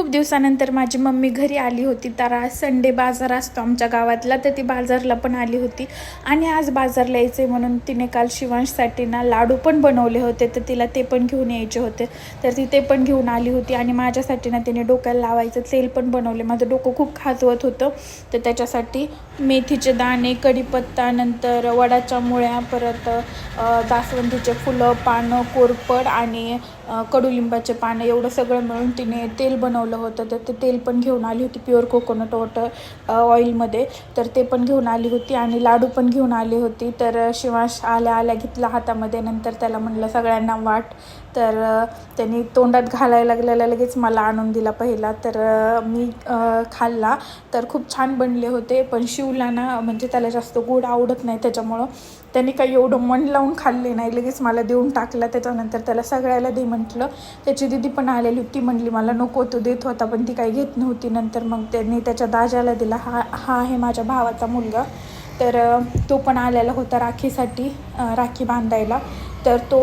खूप दिवसानंतर माझी मम्मी घरी आली होती. तर आज संडे बाजार असतो आमच्या गावातला तर ती बाजारला पण आली होती. आणि आज बाजारला यायचे म्हणून तिने काल शिवांशसाठी ना लाडू पण बनवले होते. तर तिला ते पण घेऊन यायचे होते. तर ती ते पण घेऊन आली होती आणि माझ्यासाठी ना तिने डोक्याला लावायचं तेल पण बनवले. माझं डोकं खूप खाजवत होतं. तर त्याच्यासाठी मेथीचे दाणे कढीपत्ता नंतर वडाच्या मुळ्या परत अ, जास्वंदीचे फुलं पानं कोरपड आणि कडुलिंबाचे पानं एवढं सगळं मिळून तिने तेल बनवलं होतं. तर ते तेल पण घेऊन आली होती प्युअर कोकोनट वॉटर ऑइलमध्ये तर ते पण घेऊन आली होती आणि लाडू पण घेऊन आली होती. तर शिवांश आल्या आल्या घेतला हातामध्ये. नंतर त्याला म्हणलं सगळ्यांना वाट. तर त्यांनी तोंडात घालायला लागलेला लगेच मला आणून दिला पहिला. तर मी खाल्ला. तर खूप छान बनले होते. पण शिवला ना म्हणजे त्याला जास्त गोड आवडत नाही. त्याच्यामुळं त्यांनी काही एवढं मन लावून खाल्ले नाही लगेच मला देऊन टाकला. त्याच्यानंतर त्याला सगळ्याला दे म्हटलं. त्याची दिदी पण आलेली होती म्हणली मला नको तो देत होता पण ती काही घेत नव्हती. नंतर मग त्यांनी त्याच्या दाजाला दिला हा हा आहे माझ्या भावाचा मुलगा. तर तो पण आलेला होता राखीसाठी राखी बांधायला. तर तो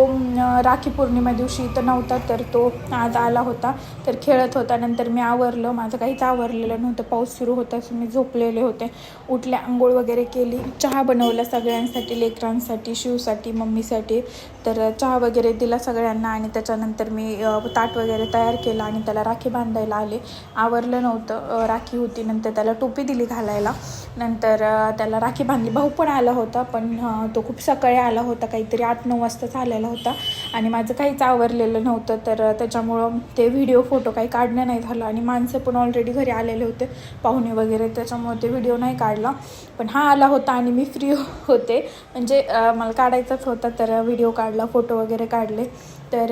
राखी पौर्णिमा दिवशी इथं नव्हता तर तो आज आला होता. तर खेळत होता. नंतर मी आवरलं. माझं काहीच आवरलेलं नव्हतं. पाऊस सुरू होता सो मी झोपलेले होते. उठले आंघोळ वगैरे केली. चहा बनवला सगळ्यांसाठी लेकरांसाठी शिवसाठी मम्मीसाठी. तर चहा वगैरे दिला सगळ्यांना आणि त्याच्यानंतर मी ताट वगैरे तयार केला आणि त्याला राखी बांधायला आले. आवरलं नव्हतं. राखी होती. नंतर त्याला टोपी दिली घालायला. नंतर त्याला राखी बांधली. भाऊ पण आला होता पण तो खूप सकाळी आला होता. काहीतरी आठ नऊ वाजता वाजताच आलेला होता. आणि माझं काहीच आवरलेलं नव्हतं. तर त्याच्यामुळं ते व्हिडिओ फोटो काही काढणं नाही झालं. आणि माणसं पण ऑलरेडी घरी आलेले होते. पाहुणे वगैरे त्याच्यामुळे ते व्हिडिओ नाही काढला. पण हा आला होता आणि मी फ्री होते. म्हणजे मला काढायचाच होता. तर व्हिडिओ काढला फोटो वगैरे काढले. तर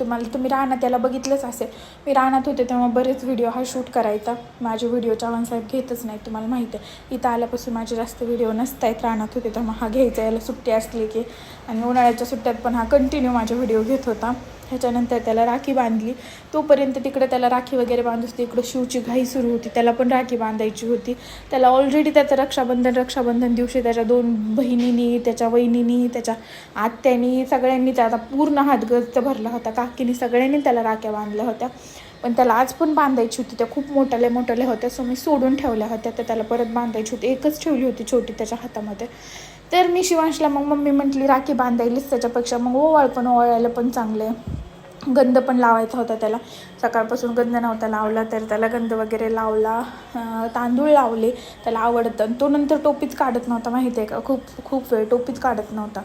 तुम्हाला तुम्ही राहण्यात त्याला बघितलंच असेल. मी राहण्यात होते तेव्हा बरेच व्हिडिओ हा शूट करायचा. माझे व्हिडिओ चव्हाणसाहेब घेतच नाही तुम्हाला माहिती आहे. इथं आल्यापासून माझे जास्त व्हिडिओ नसत आहेत राहण्यात होते तेव्हा हा घ्यायचा याला सुट्टी असली की. आणि उन्हाळ्याच्या सुट्ट्यात पण हा कंटिन्यू माझे व्हिडिओ घेत होता. ह्याच्यानंतर त्याला राखी बांधली. तोपर्यंत तिकडे त्याला राखी वगैरे बांधत इकडं शिवची घाई सुरू होती. त्याला पण राखी बांधायची होती. त्याला ऑलरेडी त्याचं रक्षाबंधन रक्षाबंधन दिवशी त्याच्या दोन बहिणींनी त्याच्या वहिनीनी त्याच्या आत्यानी सगळ्यांनी त्याचा पूर्ण हातगस्त भरला होता. काकीनी सगळ्यांनी त्याला राख्या बांधल्या होत्या. पण त्याला आज पण बांधायची होती. त्या खूप मोठ्याल्या मोठ्याल्या होत्या. सो मी सोडून ठेवल्या होत्या. तर त्याला परत बांधायची होती. एकच ठेवली होती छोटी त्याच्या हातामध्ये. तर मी शिवांशला मग मम्मी म्हटली राखी बांधायलीच त्याच्यापेक्षा. मग ओवाळ पण ओवाळायला पण चांगलं आहे. गंध पण लावायचा होता त्याला. सकाळपासून गंध नव्हता लावला तर त्याला गंध वगैरे लावला तांदूळ लावले त्याला आवडतं. आणि तो नंतर टोपीच काढत नव्हता माहिती आहे का? खूप खूप वेळ टोपीच काढत नव्हता.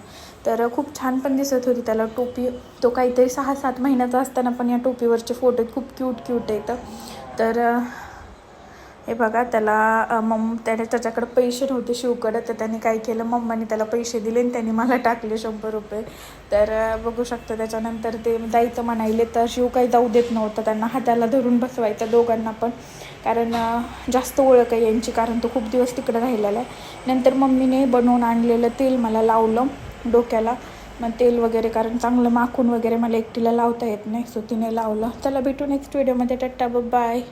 तर खूप छान पण दिसत होती त्याला टोपी. तो काहीतरी सहा सात महिन्याचा असताना पण या टोपीवरचे फोटो खूप क्यूट क्यूट येतं तर हे बघा त्याला मम त्याने त्याच्याकडे पैसे नव्हते शिवकडे तर त्याने काय केलं मम्माने त्याला पैसे दिले आणि त्यांनी मला टाकले शंभर रुपये. तर बघू शकतो त्याच्यानंतर ते जायचं म्हणायले तर शिव काही जाऊ देत नव्हतं त्यांना हाताला धरून बसवायचं दोघांना पण. कारण जास्त ओळख आहे यांची कारण तो खूप दिवस तिकडे राहिलेला आहे. नंतर मम्मीने बनवून आणलेलं तेल मला लावलं डोक्याला. मग तेल वगैरे कारण चांगलं माखून वगैरे मला एकटीला लावता येत नाही सो तिने लावलं. त्याला भेटू नेक्स्ट व्हिडिओमध्ये टट्टा बाय